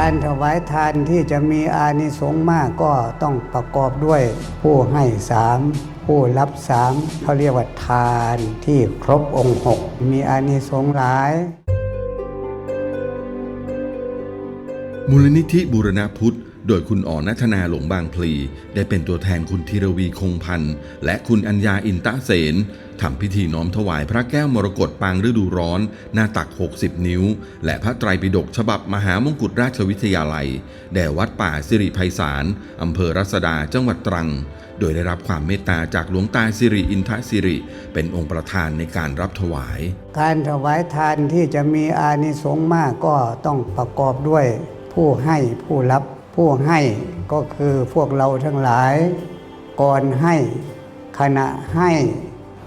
การถวายทานที่จะมีอานิสงส์มากก็ต้องประกอบด้วยผู้ให้สามผู้รับสามเขาเรียกว่าทานที่ครบองค์หกมีอานิสงส์หลาย มูลนิธิบูรณพุทธ โดยคุณอ๋อนัทนาหลงบางพลี ได้เป็นตัวแทนคุณธีรวีคงพันธ์และคุณอัญญาอินตะเสนทำพิธีน้อมถวายพระแก้วมรกตปางฤดูร้อน หน้าตัก 60 นิ้ว และพระไตรปิฎกฉบับมหามงกุฎราชวิทยาลัย แด่วัดป่าสิริไพศาลอำเภอรัศดาจังหวัดตรัง โดยได้รับความเมตตาจากหลวงตาสิริอินทสิริ เป็นองค์ประธานในการรับถวาย การถวายทานที่จะมีอานิสงส์มากก็ต้องประกอบด้วยผู้ให้ผู้รับ ผู้ให้ก็คือพวกเราทั้งหลาย ก่อนให้ขณะให้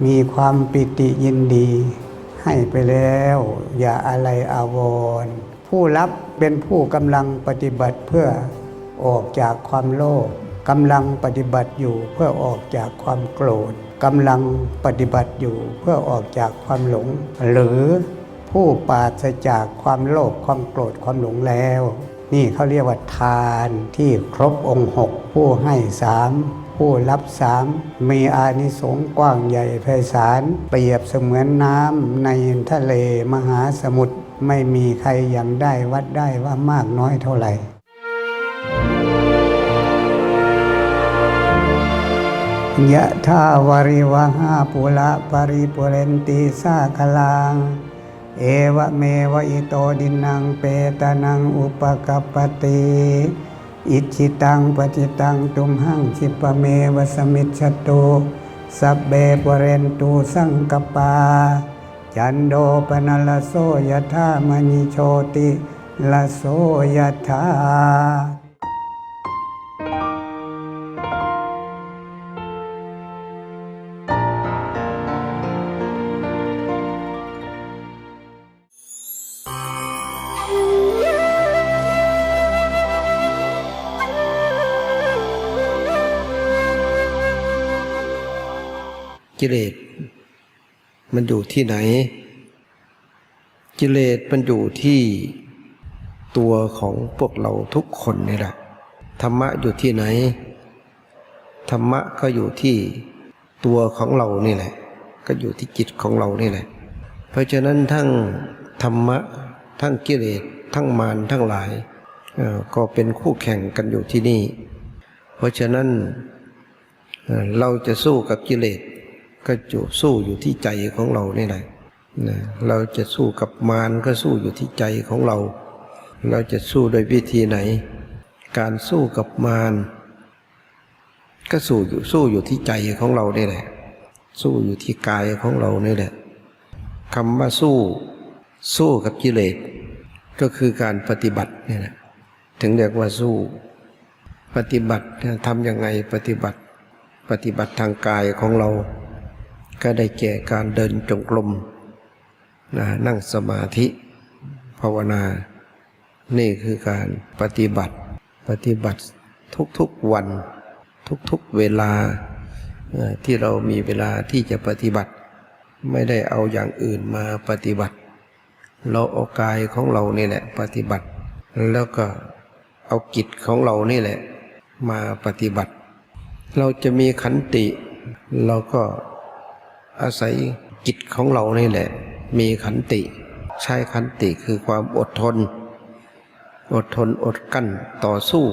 มีความปิติยินดี ให้ไปแล้ว อย่าอะไรอาวรณ์ผู้รับเป็นผู้กำลังปฏิบัติเพื่อออกจากความโลภกำลังปฏิบัติอยู่เพื่อออกจากความโกรธกำลังปฏิบัติอยู่เพื่อออกจากความหลง หรือผู้ปราศจากความโลภความโกรธความหลงแล้ว นี่เขาเรียกว่าทานที่ครบองค์หกผู้ให้สามผู้รับสามมีอานิสงส์กว้างใหญ่ไพศาลเปรียบเสมือนน้ำในทะเลมหาสมุทรไม่มีใครยังได้วัดได้ว่ามากน้อยเท่าไหร่ยะทาวริวหาปุระปริปุเรนติสาคลัง เอวะเมวะอิโตดินังเปตานังอุปกัปติอิจิตังปจิตังตุมหังคิปะเมวะสมิจฉตุสัพเบปเรนตุสังกปา จันโดปนลโสยธามณิโชติลโสยธา กิเลสมันอยู่ที่ไหน กิเลสมันอยู่ที่ตัวของพวกเราทุกคนนี่แหละธรรมะอยู่ที่ไหน ธรรมะก็อยู่ที่ตัวของเรานี่แหละ ก็อยู่ที่จิตของเรานี่แหละ เพราะฉะนั้นทั้งธรรมะ ทั้งกิเลสทั้งมารทั้งหลายก็เป็นคู่แข่งกันอยู่ที่นี่ เพราะฉะนั้นเราจะสู้กับกิเลส ก็จูสู้อยู่ที่ใจของเรานี่แหละนะเราจะสู้กับมารก็สู้อยู่ที่ใจของเรา เราจะสู้โดยวิธีไหน การสู้กับมารก็สู้อยู่สู้อยู่ที่ใจของเรานี่แหละ สู้อยู่ที่กายของเรานี่แหละคำว่าสู้ สู้กับกิเลสก็คือการปฏิบัติเนี่แหละถึงเรียกว่าสู้ ปฏิบัติทำยังไงปฏิบัติ ปฏิบัติทางกายของเรา ก็ได้แก่การเดินจงกรมนะนั่งสมาธิ ภาวนา นี่คือการปฏิบัติ ปฏิบัติทุกๆวัน ทุกๆเวลาที่เรามีเวลาที่จะปฏิบัติ ไม่ได้เอาอย่างอื่นมาปฏิบัติ เราเอากายของเรานี่แหละปฏิบัติ แล้วก็เอากิจของเรานี่แหละมาปฏิบัติ เราจะมีขันติ เราก็ อาศัยจิตของเรานี่แหละ มีขันติ ใช้ขันติคือความอดทน อดทนอดกั้นต่อสู้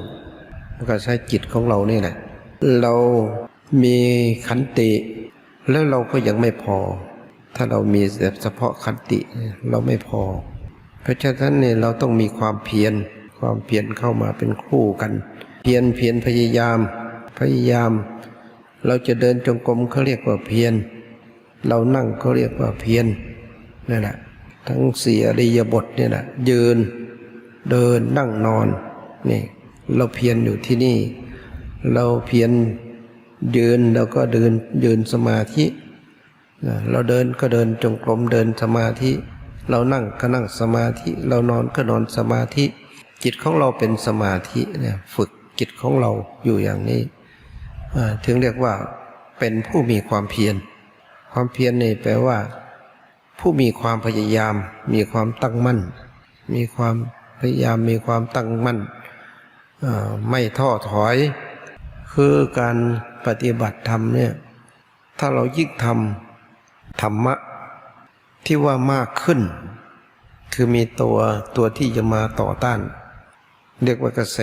แล้วก็ใช้จิตของเรานี่แหละ เรามีขันติ แล้วเราก็ยังไม่พอ ถ้าเรามีแต่เฉพาะขันติเราไม่พอ เพราะฉะนั้นเนี่ยเราต้องมีความเพียรความเพียรเข้ามาเป็นคู่กัน เพียรเพียรพยายาม พยายาม เราจะเดินจงกรมเขาเรียกว่าเพียร เรานั่งเขาเรียกว่าเพียรนั่นแหละทั้งเสียริยบทเนี่ยแหละยืนเดินนั่งนอนนี่เราเพียรอยู่ที่นี่ เราเพียรยืนเราก็เดินยืนสมาธิเราเดินก็เดินจงกรมเดินสมาธิ เรานั่งก็นั่งสมาธิ เรานอนก็นอนสมาธิ จิตของเราเป็นสมาธิเนี่ยฝึกจิตของเราอยู่อย่างนี้ถึงเรียกว่าเป็นผู้มีความเพียร ความเพียรนี่แปลว่า ผู้มีความพยายาม มีความตั้งมั่น มีความพยายามมีความตั้งมั่นไม่ท้อถอย คือการปฏิบัติธรรมเนี่ยถ้าเรายิ่งทำธรรมะ ที่ว่ามากขึ้น คือมีตัวตัวที่จะมาต่อต้าน เรียกว่ากระแส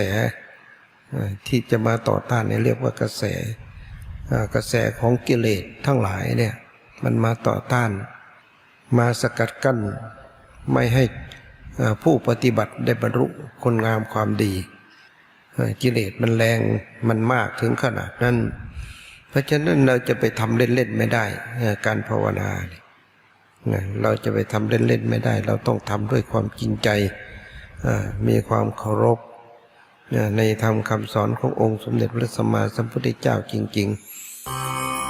ที่จะมาต่อต้านเนี่ยเรียกว่ากระแสกระแสของกิเลสทั้งหลายเนี่ย มันมาต่อต้าน มาสกัดกั้นไม่ให้ผู้ปฏิบัติได้บรรลุคุณงามความดีกิเลสมันแรงมันมากถึงขนาดนั้น เพราะฉะนั้นเราจะไปทำเล่นๆไม่ได้การภาวนาเราจะไปทำเล่นๆไม่ได้ เราต้องทำด้วยความจริงใจมีความเคารพในธรรมคำสอนขององค์สมเด็จพระสัมมาสัมพุทธเจ้าจริง ๆ